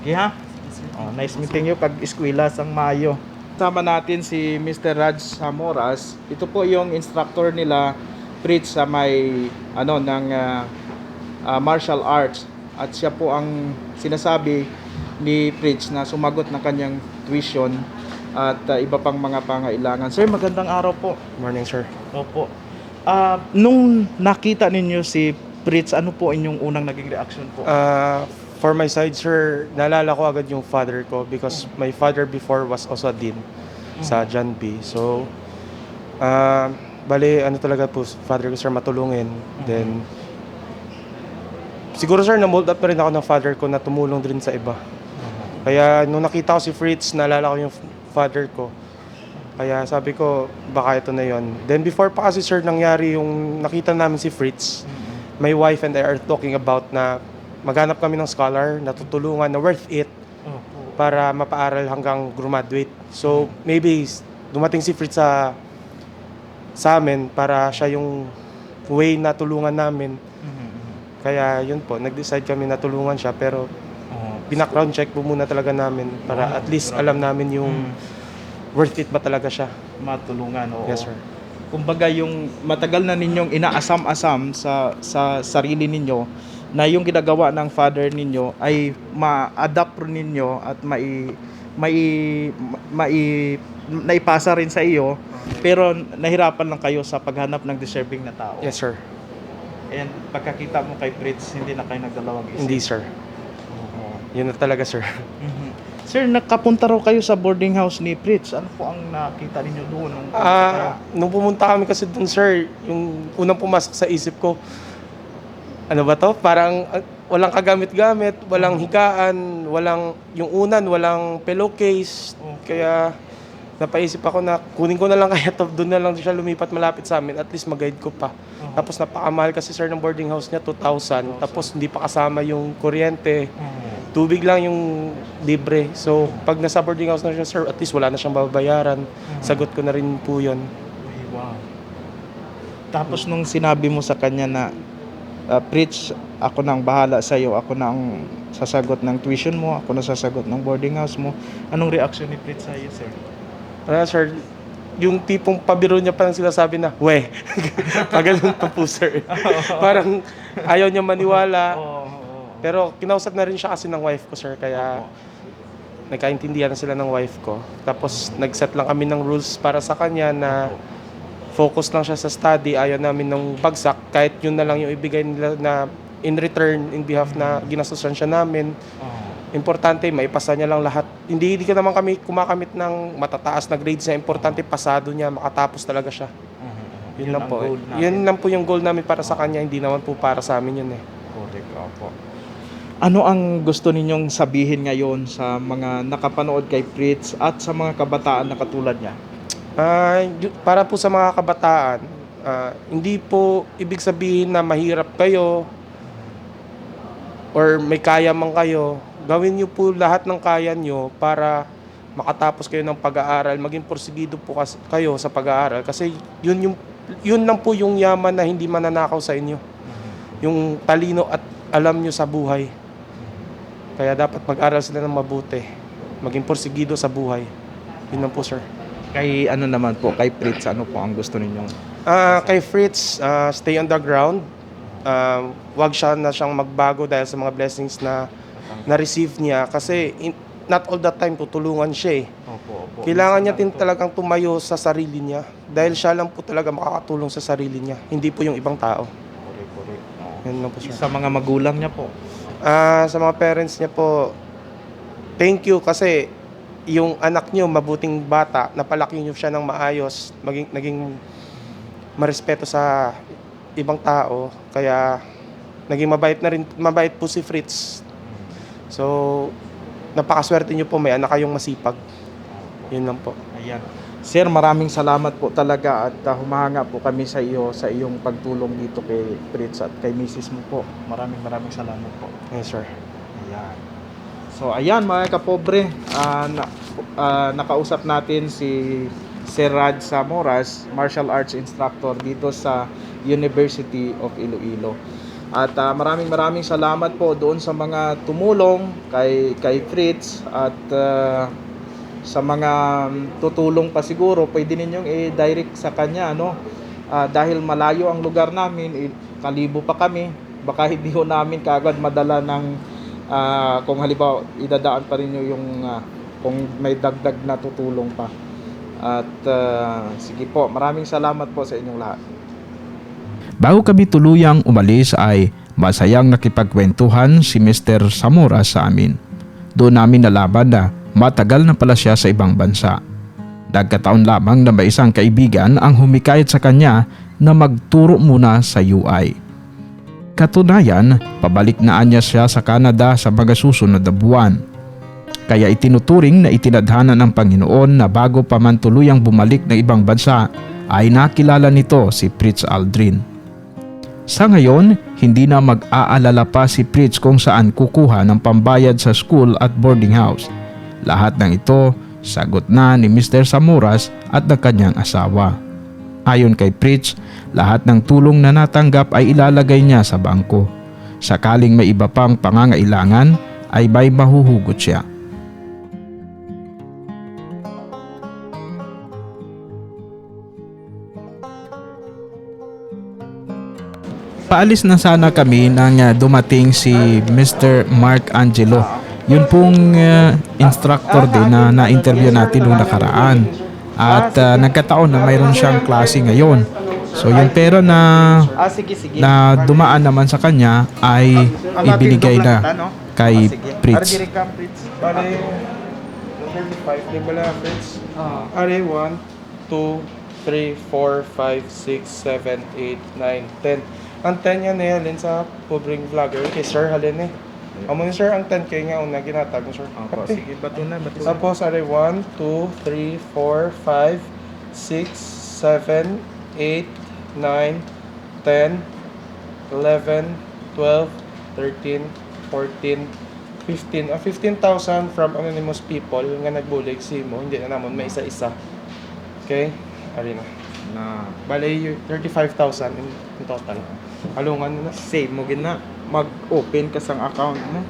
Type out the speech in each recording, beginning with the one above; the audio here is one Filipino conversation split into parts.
Sige ha. Oh, nice meeting you kag eskwela sang Mayo. Sama natin si Mr. Raj Samoras. Ito po yung instructor nila Fritz sa may ano ng ah, ah, martial arts at siya po ang sinasabi ni Fritz na sumagot ng kanyang tuition at ah, iba pang mga pangailangan. Sir, magandang araw po. Morning, sir. Opo. Ah, nung nakita ninyo si Fritz, ano po inyong unang naging reaction po? Uh, for my side, sir, naalala ko agad yung father ko because my father before was also a dean sa John B. So, uh, bali, ano talaga po, father ko, sir, matulungin. Then, siguro, sir, na-mold up na rin ako ng father ko na tumulong din sa iba. Kaya, nung nakita ko si Fritz, naalala ko yung father ko. Kaya sabi ko, baka ito na yon. Then before pa kasi sir, nangyari yung nakita namin si Fritz, my wife and I are talking about na maghanap kami ng scholar na tutulungan na worth it para mapaaral hanggang graduate. So, maybe dumating si Fritz sa sa amin para siya yung way na tulungan namin. Kaya yun po, nag-decide kami na tulungan siya pero pina-crown check po muna talaga namin para at least alam namin yung Mm. worth it ba talaga siya. matulungan. Oo. Yes, sir. Kumbaga yung matagal na ninyong inaasam-asam sa sa sarili ninyo na yung ginagawa ng father ninyo ay ma-adapt ninyo at mai mai mai naipasa rin sa iyo pero nahirapan lang kayo sa paghanap ng deserving na tao. Yes, sir. And pagkakita mo kay Fritz, hindi na kayo nagdalawang isip. Hindi, sir. Oo. Yun na talaga, sir. Mhm. Sir, nakapunta raw kayo sa boarding house ni Fritz. Ano po ang nakita ninyo doon? Nung Ah, nung pumunta kami kasi dun, sir, yung unang pumasok sa isip ko, ano ba to? Parang ah, walang kagamit-gamit, walang higaan, walang, yung unan, walang pillowcase. Kaya napaisip ako na kunin ko na lang kaya to, doon na lang siya lumipat malapit sa amin, at least mag-guide ko pa. Oo. Tapos napakamahal kasi sir ng boarding house niya, 2,000. Tapos hindi pa kasama yung kuryente. Oo. Tubig lang yung libre. So, pag nasa boarding house na siya, sir, at least wala na siyang babayaran. Sagot ko na rin po yun. Wow. Tapos nung sinabi mo sa kanya na uh, Pritz, ako nang bahala sa iyo, ako nang sasagot ng tuition mo, ako na sasagot ng boarding house mo. Anong reaction ni Pritz sa iyo, sir? Ano, sir, yung tipong pabiro niya parang sila sabi na, we, paganon pa po, sir. parang ayaw niya maniwala. Oo. Pero kinausap na rin siya kasi ng wife ko, sir, kaya nagkaintindihan na sila ng wife ko. Tapos nag-set lang kami ng rules para sa kanya na focus lang siya sa study, ayaw namin ng bagsak, kahit yun na lang yung ibigay nila na in return, in behalf na ginastusan siya namin. Importante, maipasa niya lang lahat. Hindi, hindi ka naman kami kumakamit ng matataas na grades niya. Importante, pasado niya, makatapos talaga siya. Yun, lang ang po. goal namin. Yun lang po yung goal namin para sa kanya. Hindi naman po para sa amin yun eh. Correct, opo. Ano ang gusto ninyong sabihin ngayon sa mga nakapanood kay Fritz at sa mga kabataan na katulad niya? Y- para po sa mga kabataan, ah, hindi po ibig sabihin na mahirap kayo or may kaya man kayo. Gawin niyo po lahat ng kaya niyo para makatapos kayo ng pag-aaral, maging porsigido po kayo sa pag-aaral kasi yun yung yun lang po yung yaman na hindi mananakaw sa inyo. Yung talino at alam niyo sa buhay. Kaya dapat mag-aral sila ng mabuti. Maging porsigido sa buhay. Yun lang po, sir. Kay ano naman po, kay Fritz, ano po ang gusto ninyong Ah, kay Fritz, ah, stay on the ground. Um, wag siya na siyang magbago dahil sa mga blessings na na-receive niya kasi in- not all the time tutulungan siya eh. Opo, opo. Kailangan niya din talagang tumayo sa sarili niya dahil siya lang po talaga makakatulong sa sarili niya, hindi po yung ibang tao. Correct, correct. Oo. Yan lang po sir. Sa mga magulang niya po. Ah, sa mga parents niya po, thank you kasi yung anak niyo mabuting bata, napalaki niyo siya ng maayos, maging naging marespeto sa ibang tao, kaya naging mabait na rin mabait po si Fritz. So, napakaswerte niyo po may anak kayong masipag. Yun lang po. Ayan. Sir, maraming salamat po talaga at uh, humahanga po kami sa iyo sa iyong pagtulong dito kay Fritz at kay Mrs. mo po. Maraming maraming salamat po. Yes, sir. Ayan. So ayan mga kapobre, ah, na, ah, nakausap natin si Sir Raj Samoras, martial arts instructor dito sa University of Iloilo. At ah, maraming maraming salamat po doon sa mga tumulong kay kay Fritz at ah, sa mga tutulong pa siguro, pwede ninyong i-direct sa kanya ano. Ah, dahil malayo ang lugar namin, eh, kalibo pa kami. Baka hindi ho namin kaagad madala ng ah, kung halimbawa idadaan pa rin nyo yung ah, kung may dagdag na tutulong pa. At ah, sige po, maraming salamat po sa inyong lahat. Bago kami tuluyang umalis ay masayang nakipagkwentuhan si Mr. Zamora sa amin. Doon namin nalaman na matagal na pala siya sa ibang bansa. Nagkataon lamang na may isang kaibigan ang humikayat sa kanya na magturo muna sa UI. Katunayan, pabalik na niya siya sa Canada sa mga susunod na buwan. Kaya itinuturing na itinadhana ng Panginoon na bago pa man tuluyang bumalik ng ibang bansa ay nakilala nito si Fritz Aldrin. Sa ngayon, hindi na mag-aalala pa si Fritz kung saan kukuha ng pambayad sa school at boarding house. Lahat ng ito, sagot na ni Mr. Samuras at ng kanyang asawa. Ayon kay Fritz, lahat ng tulong na natanggap ay ilalagay niya sa bangko. Sakaling may iba pang pangangailangan, ay may mahuhugot siya. Paalis na sana kami nang uh, dumating si Mr. Mark Angelo. Yun pong uh, instructor din na na-interview natin noong nakaraan. At uh, nagkataon na mayroon siyang klase ngayon. So yung pera na Ah, na dumaan naman sa kanya ay ibinigay na kay Fritz. Bale, 35, di ba Fritz? Are 1, 2, 3, 4, 5, 6, 7, 8, 9, 10. Ang 10 yan eh, halin sa pobreng vlogger. Kay Sir, halin eh. Amo ni Sir, ang 10 kay nga una ginatag ni Sir. Opo, Kape. sige, bato na, bato na. Tapos, are 1, 2, 3, 4, 5, 6, 7, 8, 9, 10, 11, 12, 13, 14, 15. Ang 15,000 from anonymous people nga nagbulig si mo, hindi na namon may isa-isa. Okay? Ari na. Na, Bale, y- 35,000 in, in total. Alungan na. save mo gina. Mag-open ka sang account mo.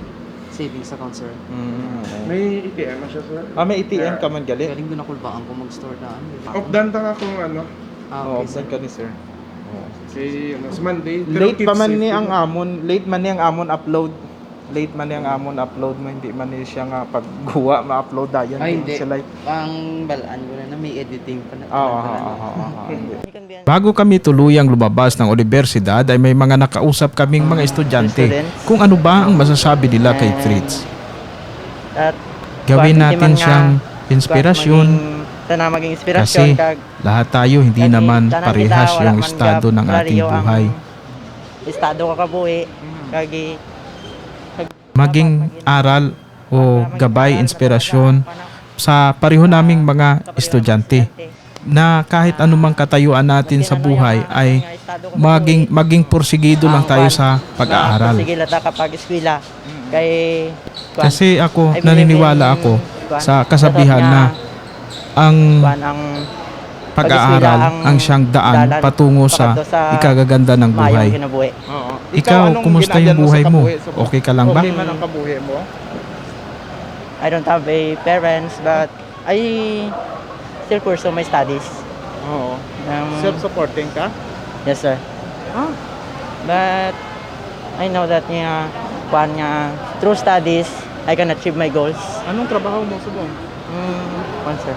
savings account, sir. Mm. May ATM na siya, sir. Ah, may ATM ka man gali? Galing doon ako baan ko mag-store daan. Updan ta akong ano. Ah, Oo, okay, sir. ka ni sir. Kay ano, sa Monday. Pero Late pa man ni ang amon, late man ni ang amon upload. Late man ang amon upload mo, hindi man ni siya nga pagguwa ma-upload dayon. Ay, hindi. Sila. Ang balaan ko na na may editing pa na. Oo, oo, oo. Bago kami tuluyang lumabas ng universidad ay may mga nakausap kaming mga estudyante Students. kung ano ba ang masasabi nila kay Fritz. At Gawin natin siyang inspirasyon tana maging inspirasyon Kasi kag lahat tayo hindi kasi naman tanan parehas kita, wala yung man estado gab- ng ating klariyo ang buhay. Estado ka kabuhi. Kagi Maging aral o gabay, inspirasyon sa pareho naming mga estudyante na kahit anumang katayuan natin sa buhay ay maging maging porsigido lang tayo sa pag-aaral. Kasi ako naniniwala in- ako sa kasabihan na ang pag-aaral ang siyang daan patungo sa ikagaganda ng buhay. Ikaw, anong kumusta yung buhay sa mo? kabuhi? Okay ka lang ba? Okay man ang kabuhi mo? I don't have a parents but I still pursue my studies. Oo. Um, Self-supporting ka? Yes, sir. Ah. But I know that nga kuan nga through studies I can achieve my goals. Anong trabaho mo subong? Mm, kuan sir.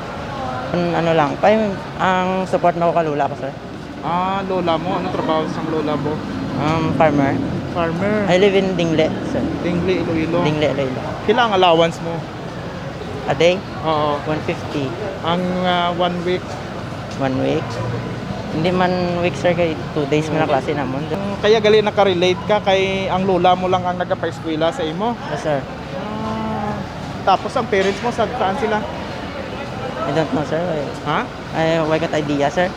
An- ano lang, pa ang support na ko kalula ko sir. Ah, lola mo. Anong trabaho sa lola mo? Um, farmer. Farmer. I live in Dingle, sir. Dingli, Iloilo. Dingle, Iloilo. Kailang allowance mo? A day, Oo. 150. Ang ah, one week, One week. Hindi man week sir, kay two days mo na klase namon. Mm, kaya gali nakarelate ka kay ang lola mo lang ang nagapa-eskwela sa imo. Yes, sir. Ah, tapos ang parents mo sa saan sila? I don't know, sir. I, Ha? I, why got idea, sir?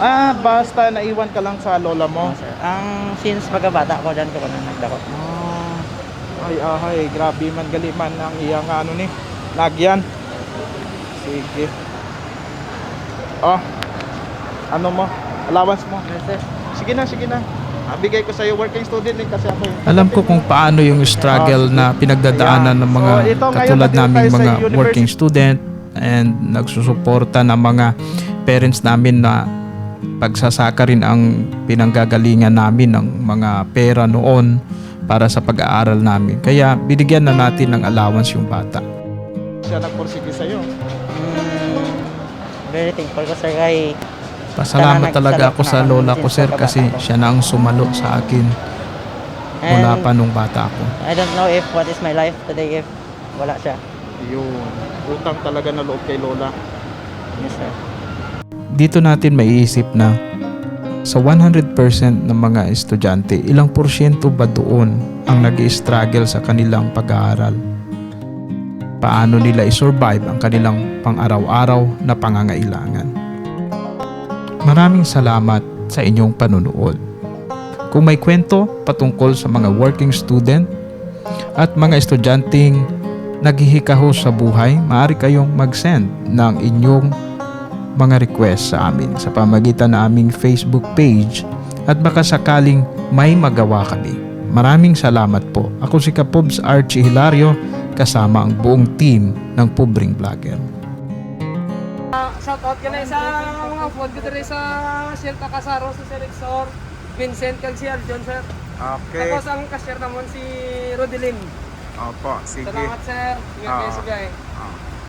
Ah, basta naiwan ka lang sa lola mo. Sir. Ang since pagkabata ko, dyan ko na nagdako. Ah, ay ahay, grabe man gali man ang iya nga ano ni. Nagyan. Sige. Oh. Ano mo? Allowance mo? Yes, sir. Sige na, sige na. Ah, bigay ko sa iyo working student din kasi ako. eh. Alam ko kung paano yung struggle na pinagdadaanan ng mga So, ito, ngayon, katulad nandito naming tayo sa mga university. working student and nagsusuporta ng mga parents namin na pagsasaka rin ang pinanggagalingan namin ng mga pera noon para sa pag-aaral namin. Kaya binigyan na natin ng allowance yung bata. Siya nagpursige sa iyo. Mm, very thankful ko sir kay Pasalamat talaga ako sa lola ko sir kasi siya na ang sumalo sa akin mula pa nung bata ako. I don't know if what is my life today if wala siya. Yun. Utang talaga na loob kay Lola. Yes sir. Dito natin maiisip na sa 100% ng mga estudyante, ilang porsyento ba doon ang nag struggle sa kanilang pag-aaral? Paano nila i-survive ang kanilang pang-araw-araw na pangangailangan? Maraming salamat sa inyong panunood. Kung may kwento patungkol sa mga working student at mga estudyanteng naghihikaho sa buhay, maaari kayong mag-send ng inyong mga request sa amin sa pamagitan ng aming Facebook page at baka sakaling may magawa kami. Maraming salamat po. Ako si Kapobs Archie Hilario kasama ang buong team ng Pubring Vlogger. Shout out ka na sa mga food ko sa Shelta Casaro sa Sir Exor, Vincent kag si Aljon sir. Okay. Tapos ang cashier naman si Rodelin. Opo, sige. Salamat sir. Ingat kayo Ah. sa biyahe. Ah.